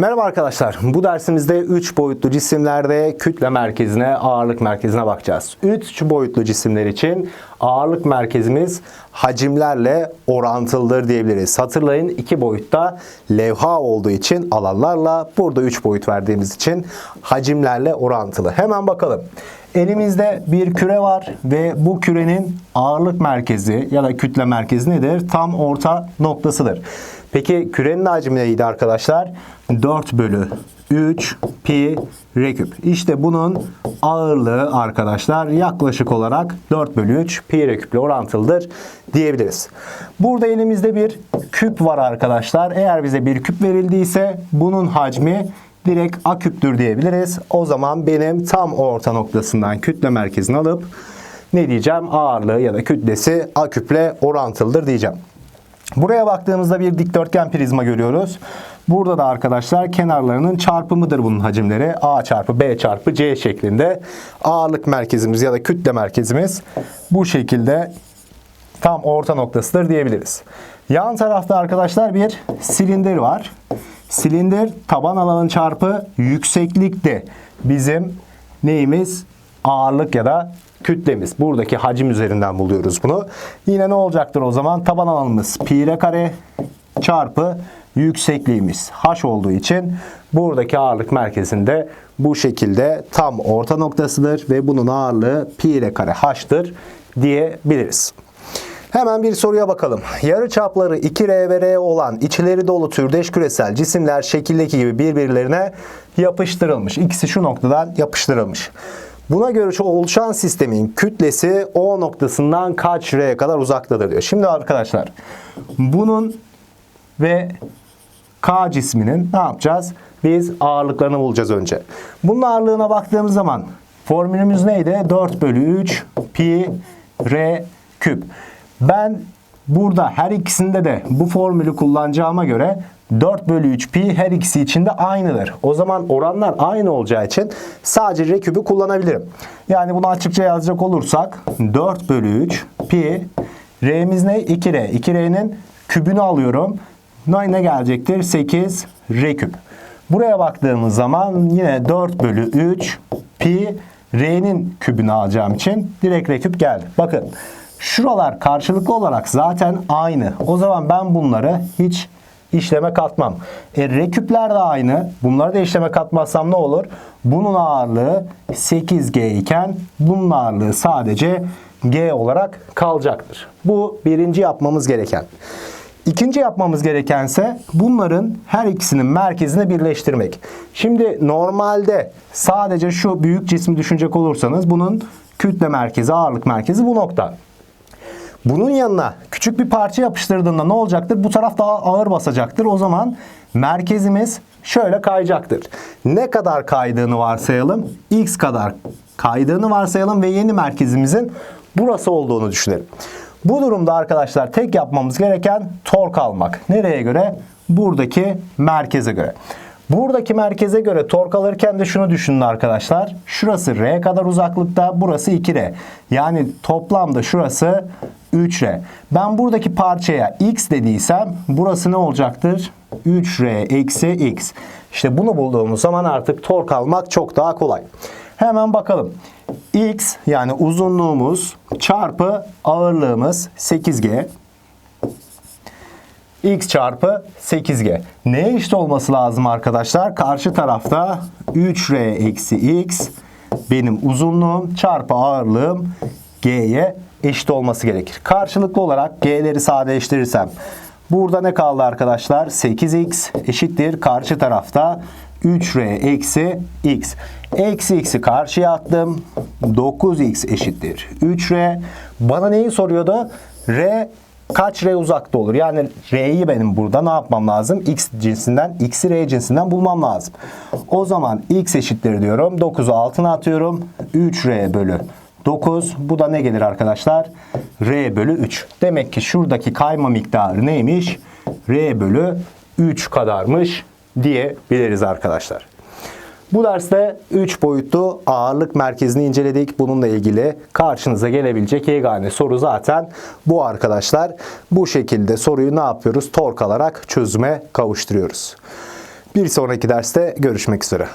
Merhaba arkadaşlar. Bu dersimizde 3 boyutlu cisimlerde kütle merkezine, ağırlık merkezine bakacağız. 3 boyutlu cisimler için ağırlık merkezimiz hacimlerle orantılıdır diyebiliriz. Hatırlayın 2 boyutta levha olduğu için alanlarla burada 3 boyut verdiğimiz için hacimlerle orantılı. Hemen bakalım. Elimizde bir küre var ve bu kürenin ağırlık merkezi ya da kütle merkezi nedir? Tam orta noktasıdır. Peki kürenin hacmi neydi arkadaşlar? 4 bölü 3 pi r küp. İşte bunun ağırlığı arkadaşlar yaklaşık olarak 4 bölü 3 pi r küple orantılıdır diyebiliriz. Burada elimizde bir küp var arkadaşlar. Eğer bize bir küp verildiyse bunun hacmi direkt a küptür diyebiliriz. O zaman benim tam orta noktasından kütle merkezini alıp ne diyeceğim? Ağırlığı ya da kütlesi a küple orantılıdır diyeceğim. Buraya baktığımızda bir dikdörtgen prizma görüyoruz. Burada da arkadaşlar kenarlarının çarpımıdır bunun hacimleri. A çarpı B çarpı C şeklinde. Ağırlık merkezimiz ya da kütle merkezimiz bu şekilde tam orta noktasıdır diyebiliriz. Yan tarafta arkadaşlar bir silindir var. Silindir taban alanın çarpı yükseklikti. Bizim neyimiz? Ağırlık ya da kütlemiz. Buradaki hacim üzerinden buluyoruz bunu. Yine ne olacaktır o zaman? Taban alanımız pi r kare çarpı yüksekliğimiz h olduğu için buradaki ağırlık merkezinde bu şekilde tam orta noktasıdır ve bunun ağırlığı pi r kare h'tır diyebiliriz. Hemen bir soruya bakalım. Yarı çapları 2R ve R olan içleri dolu türdeş küresel cisimler şekildeki gibi birbirlerine yapıştırılmış. İkisi şu noktadan yapıştırılmış. Buna göre şu oluşan sistemin kütlesi O noktasından kaç R'ye kadar uzaktadır diyor. Şimdi arkadaşlar bunun ve K cisminin ne yapacağız? Biz ağırlıklarını bulacağız önce. Bunun ağırlığına baktığımız zaman formülümüz neydi? 4 bölü 3 pi r küp. Ben burada her ikisinde de bu formülü kullanacağıma göre 4 bölü 3 pi her ikisi için de aynıdır. O zaman oranlar aynı olacağı için sadece r kullanabilirim. Yani bunu açıkça yazacak olursak 4 bölü 3 pi r'miz ne? 2r. 2r'nin kübünü alıyorum. Ne gelecektir? 8 r. Buraya baktığımız zaman yine 4 bölü 3 pi r'nin kübünü alacağım için direkt r geldi. Bakın şuralar karşılıklı olarak zaten aynı. O zaman ben bunları hiç işleme katmam. E, r küpler de aynı. Bunları da işleme katmazsam ne olur? Bunun ağırlığı 8g iken bunun ağırlığı sadece g olarak kalacaktır. Bu birinci yapmamız gereken. İkinci yapmamız gerekense bunların her ikisinin merkezini birleştirmek. Şimdi normalde sadece şu büyük cismi düşünecek olursanız bunun kütle merkezi, ağırlık merkezi bu nokta. Bunun yanına küçük bir parça yapıştırdığında ne olacaktır? Bu taraf daha ağır basacaktır. O zaman merkezimiz şöyle kayacaktır. Ne kadar kaydığını varsayalım? X kadar kaydığını varsayalım ve yeni merkezimizin burası olduğunu düşünelim. Bu durumda arkadaşlar tek yapmamız gereken tork almak. Nereye göre? Buradaki merkeze göre. Buradaki merkeze göre tork alırken de şunu düşünün arkadaşlar. Şurası R kadar uzaklıkta, burası 2R. Yani toplamda şurası 3R. Ben buradaki parçaya X dediysem burası ne olacaktır? 3R eksi X. İşte bunu bulduğumuz zaman artık tork almak çok daha kolay. Hemen bakalım. X yani uzunluğumuz çarpı ağırlığımız 8G. X çarpı 8G. Neye eşit olması lazım arkadaşlar? Karşı tarafta 3R eksi X benim uzunluğum çarpı ağırlığım G'ye eşit olması gerekir. Karşılıklı olarak G'leri sadeleştirirsem burada ne kaldı arkadaşlar? 8X eşittir. Karşı tarafta 3R eksi X. Eksi X'i karşıya attım. 9X eşittir. 3R. Bana neyi soruyordu? R kaç R uzakta olur? Yani R'yi benim burada ne yapmam lazım? X cinsinden, X'i R cinsinden bulmam lazım. O zaman X eşittir diyorum. 9'u altına atıyorum. 3R bölü 9. Bu da ne gelir arkadaşlar? R bölü 3. Demek ki şuradaki kayma miktarı neymiş? R bölü 3 kadarmış diyebiliriz arkadaşlar. Bu derste 3 boyutlu ağırlık merkezini inceledik. Bununla ilgili karşınıza gelebilecek yegane soru zaten bu arkadaşlar. Bu şekilde soruyu ne yapıyoruz? Tork alarak çözüme kavuşturuyoruz. Bir sonraki derste görüşmek üzere.